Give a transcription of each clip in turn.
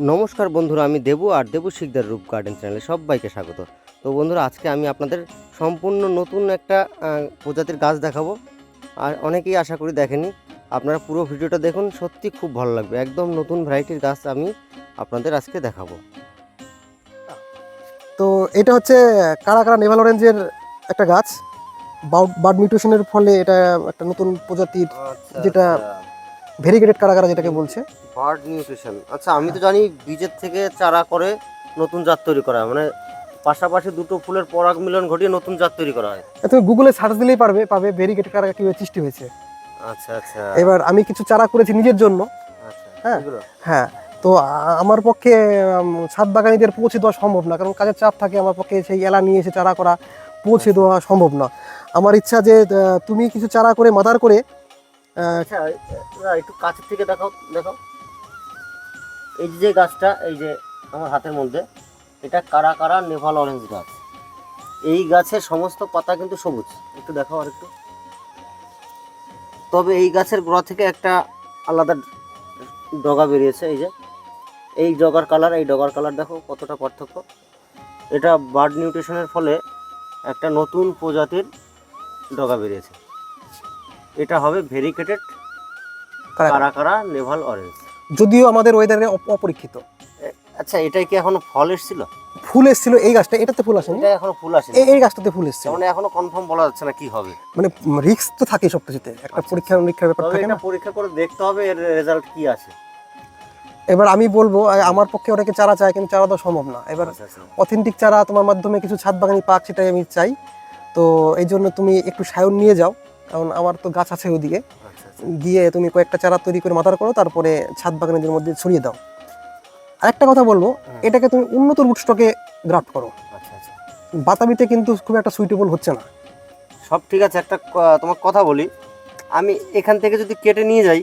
নমস্কার বন্ধুরা আমি দেবু আর দেবু শিকদার রূপ গার্ডেন চ্যানেলে সবাইকে স্বাগত। তো বন্ধুরা আজকে আমি আপনাদের সম্পূর্ণ নতুন একটা প্রজাতির গাছ দেখাবো। আর অনেকেই আশা করি দেখেনি আপনারা পুরো ভিডিওটা দেখুন সত্যি খুব ভালো লাগবে। একদম নতুন ভ্যারাইটির গাছ আমি আপনাদের আজকে দেখাবো। তো এটা হচ্ছে কারা কারা নেভাল অরেঞ্জের একটা গাছ। বার্ড মিউটেশনের ফলে এটা একটা নতুন প্রজাতির যেটা- ভেরিগেটেড কারা কারা যেটাকে বলছে। বার্ড নিউট্রিশন আচ্ছা আমি তো জানি বীজের থেকে চারা করে নতুন জাত তৈরি করা মানে পাশাপাশি দুটো ফুলের পরাগ মিলন ঘটিয়ে নতুন জাত তৈরি করা হয়। তুমি গুগলে সার্চ দিলেই পারবে পাবে ভেরিগেটেড কারা কীভাবে সৃষ্টি হয়েছে। আচ্ছা আচ্ছা। এবার আমি কিছু চারা করেছি নিজের জন্য। আচ্ছা হ্যাঁ। হ্যাঁ। তো আমার পক্ষে ছাদ বাগানিদের পৌঁছে দেওয়া সম্ভব না। কারণ কাজের চাপ থাকে আমার পক্ষে সেই এলা নিয়ে এসে চারা করা পৌঁছে দেওয়া সম্ভব না। আমার ইচ্ছা যে তুমি কিছু চারা করে মাদার করে আচ্ছা একটু কাছের থেকে দেখাও দেখাও। এই যে গাছটা, এই যে আমার হাতের মধ্যে, এটা কারা কারা নেভাল অরেঞ্জ গাছ। এই গাছের সমস্ত পাতা কিন্তু সবুজ। একটু দেখাও আর একটু। তবে এই গাছের গোড়া থেকে একটা আলাদা ডগা বেরিয়েছে, এই যে। এই ডগার কালার, এই ডগার কালার দেখো কতটা পার্থক্য। এটা বার্ড নিউট্রিশনের ফলে একটা নতুন প্রজাতির ডগা বেরিয়েছে। এটা হবে ভেরিকেটেড কারা কারা। Naval orange. যদিও আমাদের ওয়েদারে অপরীক্ষিত। আচ্ছা এটাই কি এখনও ফল এসেছিল? ফুল এসেছিল এই গাছটা এটাতে ফুল আসেনি? এটা এখনও ফুল আসেনি। এই গাছটাতে ফুল এসেছে মানে এখনও কনফার্ম বলা যাচ্ছে না কি হবে। মানে রিস্ক তো থাকে সব কিছুতে একটা আচ্ছা, পরীক্ষা নিরীক্ষার ব্যাপার থাকে না। পরীক্ষা করে দেখতে হবে এর রেজাল্ট কি আছে। এবার আমি বলব আমার পক্ষে ওটাকে চারা চাই কিন্তু চারা তো সম্ভব না। এবার আচ্ছা আচ্ছা। অথেন্টিক চারা তোমার মাধ্যমে কিছু ছাদ বাগানি পাক সেটাই আমি চাই। তো এই জন্য তুমি একটু সায়ন নিয়ে যাও। কারণ আমার তো গাছ আছে ওদিকে। আচ্ছা আচ্ছা। গিয়ে তুমি কয়েকটা চারা তৈরি করে মাথার করো তারপরে ছাদ বাগানিদের মধ্যে ছড়িয়ে দাও। আরেকটা কথা বলব এটাকে তুমি উন্নত রুট স্টকে গ্রাফট করো। আচ্ছা আচ্ছা। বাতাবিতে কিন্তু খুব একটা সুইটেবল হচ্ছে না। সব ঠিক আছে একটা তোমার কথা বলি। আমি এখান থেকে যদি কেটে নিয়ে যাই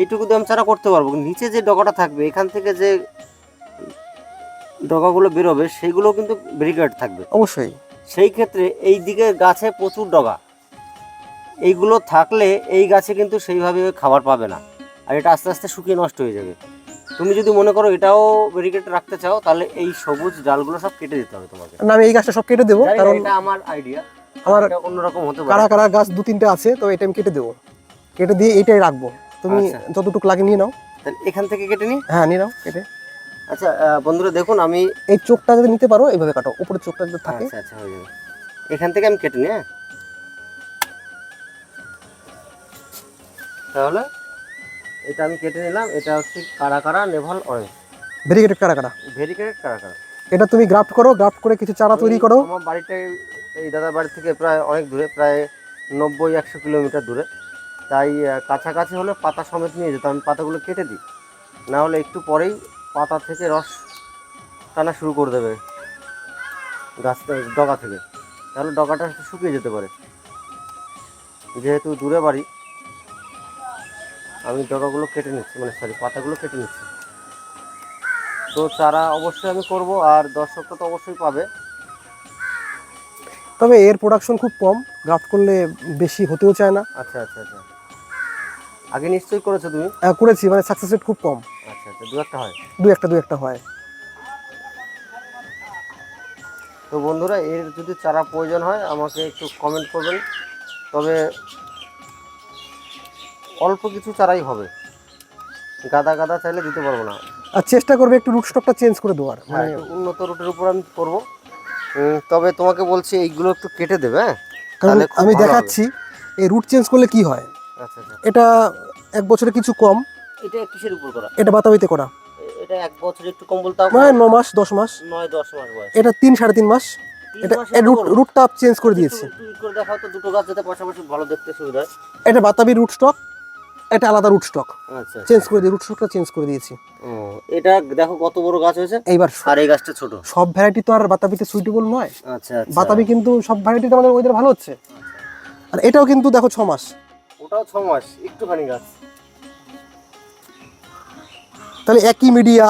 এইটুকু আমি চারা করতে পারব। নিচে যে ডগাটা থাকবে এখান থেকে যে ডগাগুলো বেরোবে সেইগুলো কিন্তু ব্রিগেড থাকবে। অবশ্যই। সেই ক্ষেত্রে এই দিকে গাছে প্রচুর ডগা। এইগুলো থাকলে এই গাছে কিন্তু সেইভাবে খাবার পাবে না। আর এটা আস্তে আস্তে শুকিয়ে নষ্ট হয়ে যাবে। তুমি যদি মনে করো এটাও ব্যারিকেড রাখতে চাও তাহলে এই সবুজ ডালগুলো সব কেটে দিতে হবে তোমাকে। না আমি এই গাছটা সব কেটে দেবো কারণ এটা আমার আইডিয়া আমার অন্যরকম হতে কারা পারে। কারা গাছ দু তিনটে আছে তো এটা আমি কেটে দেবো। কেটে দিয়ে এইটাই রাখব। তুমি আচ্ছা। যতটুকু লাগে নিয়ে নাও। তাহলে এখান থেকে কেটে নিই হ্যাঁ নিয়ে নাও কেটে। আচ্ছা বন্ধুরা দেখুন আমি এই চোখটা যদি নিতে পারো এইভাবে কাটো। উপরের চোখটা যদি থাকে। আচ্ছা আচ্ছা হয়ে যাবে। এখান থেকে আমি কেটে নিই হ্যাঁ? তাহলে এটা আমি কেটে নিলাম এটা হচ্ছে কারা কারা নেভাল অরেঞ্জ। ভেরিগেটেড কারা কারা ভেরিকেটেড কারা কারা এটা তুমি গ্রাফট করো গ্রাফট করে কিছু চারা তৈরি করো। আমার বাড়িটা এই দাদার বাড়ি থেকে প্রায় অনেক দূরে প্রায় নব্বই একশো কিলোমিটার দূরে। তাই কাছাকাছি হলে পাতা সমেত নিয়ে যেত আমি পাতাগুলো কেটে দিই। না হলে একটু পরেই পাতা থেকে রস টানা শুরু করে দেবে গাছটা ডগা থেকে। তাহলে ডগাটা একটু শুকিয়ে যেতে পারে। যেহেতু দূরে বাড়ি আমি ডগাগুলো কেটে নিচ্ছি মানে সরি পাতাগুলো কেটে নিচ্ছি। তো চারা অবশ্যই আমি করব আর দর্শকটা তো অবশ্যই পাবে। তবে এর প্রোডাকশন খুব কম গ্রাফট করলে বেশি হতেও চায় না। আচ্ছা আচ্ছা আচ্ছা। আগে নিশ্চয়ই করেছ তুমি? হ্যাঁ করেছি মানে সাকসেস রেট খুব কম। আচ্ছা আচ্ছা দু একটা হয়। দু একটা দু একটা হয়। তো বন্ধুরা এর যদি চারা প্রয়োজন হয় আমাকে একটু কমেন্ট করবেন। তবে অল্প কিছু চারাই হবে। গাদা গাদা চাইলে দিতে পারব না। আর চেষ্টা করবে একটু রুট স্টকটা চেঞ্জ করে দেওয়ার। হ্যাঁ মানে উন্নত রুটের উপর আমি করব তবে তোমাকে বলছি এইগুলো একটু কেটে দেবে হ্যাঁ? কারণ আমি দেখাচ্ছি এই রুট চেঞ্জ করলে কি হয়? আচ্ছা আচ্ছা। এটা এক বছরে কিছু কম এটা কিসের উপর করা? এটা বাতাবিতে করা। এটা এক বছর একটু কম বলতে হবে? মানে ন মাস দশ মাস। নয় দশ মাস বয়স। এটা তিন সাড়ে তিন মাস। এটা রুট? রুটটা চেঞ্জ করে দিয়েছে। করে দেখাও তো দুটো গাছ যাতে পাশাপাশি ভালো দেখতে সুবিধা হয়। এটা বাতাবি রুট স্টক এটা আলাদা রুট স্টক আচ্ছা চেঞ্জ করে দিয়ে রুট স্টকটা চেঞ্জ করে দিয়েছি। ও এটা দেখো কত বড় গাছ হয়েছে? এইবার আর এই গাছটা ছোট। সব ভ্যারাইটি তো আর বাতাবিতে সুইটেবল নয়। আচ্ছা আচ্ছা। বাতাবি কিন্তু সব ভ্যারাইটিতে আমাদের ওয়েদার ভালো হচ্ছে। আর এটাও কিন্তু দেখো ছ মাস। ওটাও ছ মাস একটুখানি গাছ। তাহলে একই মিডিয়া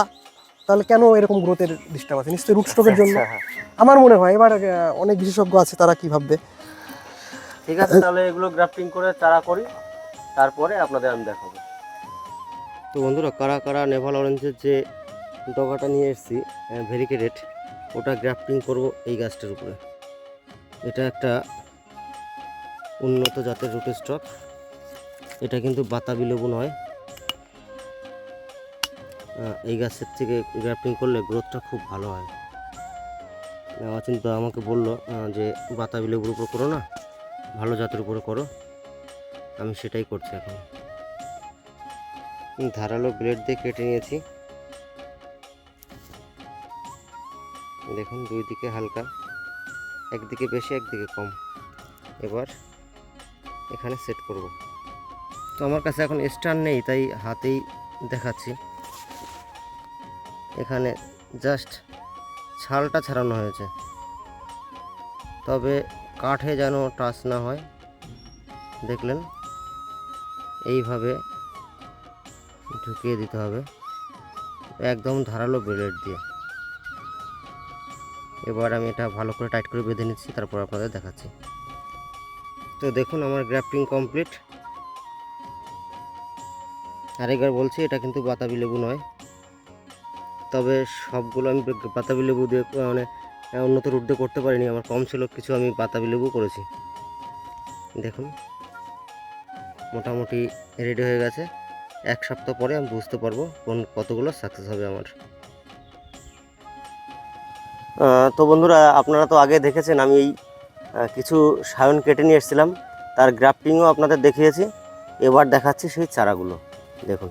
তাহলে কেন এরকম গ্রোথের ডিস্টার্ব আছে? নিশ্চয়ই রুট স্টকের জন্য। আচ্ছা, হ্যাঁ। আমার মনে হয় এবার অনেক বিশেষজ্ঞ আছে তারা কি ভাববে? ঠিক আছে তাহলে এগুলো গ্রাফটিং করে চারা করি। তারপরে আপনাদের আমি দেখাবো। তো বন্ধুরা, কারা কারা নেভাল অরেঞ্জের যে ডগাটা নিয়ে এসেছি ভেরিকেটেড ওটা গ্রাফটিং করব এই গাছটার উপরে। এটা একটা উন্নত জাতের রুট স্টক। এটা কিন্তু বাতাবি লেবু নয়। এই গাছের থেকে গ্রাফটিং করলে গ্রোথটা খুব ভালো হয়। আমার চিন্তা আমাকে বলল যে বাতাবি লেবুর উপর করো না, ভালো জাতের উপরে করো। আমি সেটাই করছি এখন। ধারালো ব্লেড দিয়ে কেটে নিয়েছি। দেখুন, দুই দিকে হালকা, একদিকে বেশি, একদিকে কম। এবার এখানে সেট করব। তো আমার কাছে এখন স্টার নেই, তাই হাতেই দেখাচ্ছি। এখানে জাস্ট ছালটা ছাড়ানো হয়েছে। তবে কাঠে যেন টাচ না হয়, দেখলেন। এইভাবে ঢুকিয়ে দিতে হবে। একদম ধারালো ব্লেড দিয়ে। এবার আমি এটা ভালো করে টাইট করে বেঁধে নিচ্ছি, তারপর আপনাদের দেখাচ্ছি। তো দেখুন আমার গ্রাফটিং কমপ্লিট আরেকবার বলছি, এটা কিন্তু বাতাবি লেবু নয়। তবে সবগুলো আমি বাতাবি লেবু দিয়ে মানে উন্নত রূপ দিয়ে করতে পারিনি। আমার কম ছিল, কিছু আমি বাতাবি লেবু করেছি। দেখুন। মোটামুটি রেডি হয়ে গেছে। এক সপ্তাহ পরে আমি বুঝতে পারব কোন কতগুলো সাকসেস হবে আমার। তো বন্ধুরা, আপনারা তো আগে দেখেছেন আমি এই কিছু সায়ন কেটে নিয়ে এসেছিলাম। তার গ্রাফটিংও আপনাদের দেখিয়েছি। এবার দেখাচ্ছি সেই চারাগুলো। দেখুন।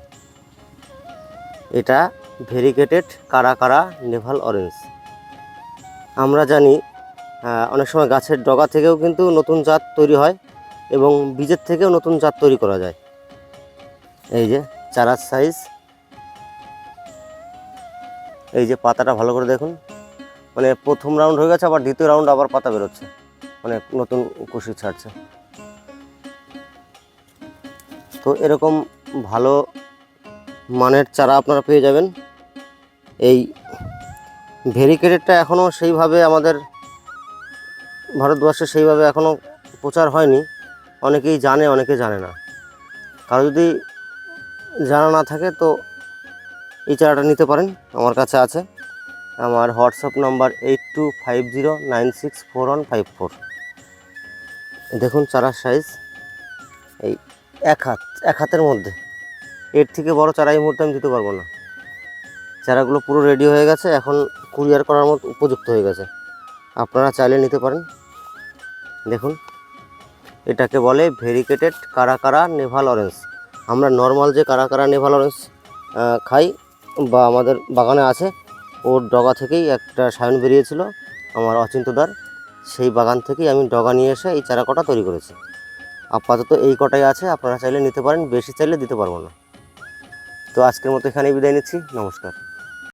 এটা ভেরিকেটেড কারা কারা নেভাল অরেঞ্জ আমরা জানি অনেক সময় গাছের ডগা থেকেও কিন্তু নতুন জাত তৈরি হয়। এবং বীজের থেকেও নতুন জাত তৈরি করা যায়। এই যে চারার সাইজ এই যে পাতাটা ভালো করে দেখুন। মানে প্রথম রাউন্ড হয়ে গেছে, আবার দ্বিতীয় রাউন্ড আবার পাতা বেরোচ্ছে। মানে নতুন কুশি ছাড়ছে। তো এরকম ভালো মানের চারা আপনারা পেয়ে যাবেন। এই ভেরিকেটেডটা এখনও সেইভাবে আমাদের ভারতবর্ষে সেইভাবে এখনও প্রচার হয়নি। অনেকেই জানে, অনেকে জানে না। কারও যদি জানা না থাকে তো এই চারাটা নিতে পারেন, আমার কাছে আছে। আমার WhatsApp number eight two five zero nine six four one five four দেখুন চারার সাইজ এই এক হাত, এক হাতের মধ্যে। এর থেকে বড় চারা এই মুহূর্তে আমি দিতে পারব না। চারাগুলো পুরো রেডি হয়ে গেছে, এখন কুরিয়ার করার মতো উপযুক্ত হয়ে গেছে। আপনারা চাইলে নিতে পারেন। দেখুন। এটাকে বলে ভেরিকেটেড কারা কারা নেভাল অরেঞ্জ আমরা নর্মাল যে কারা কারা নেভাল অরেঞ্জ খাই বা আমাদের বাগানে আছে, ওর ডগা থেকেই একটা সায়ন বেরিয়েছিল আমার অচিন্তদার সেই বাগান থেকেই আমি ডগা নিয়ে এসে এই চারা কটা তৈরি করেছি। আপাতত এই কটাই আছে, আপনারা চাইলে নিতে পারেন, বেশি চাইলে দিতে পারব না। তো আজকের মতো এখানেই বিদায় নিচ্ছি, নমস্কার।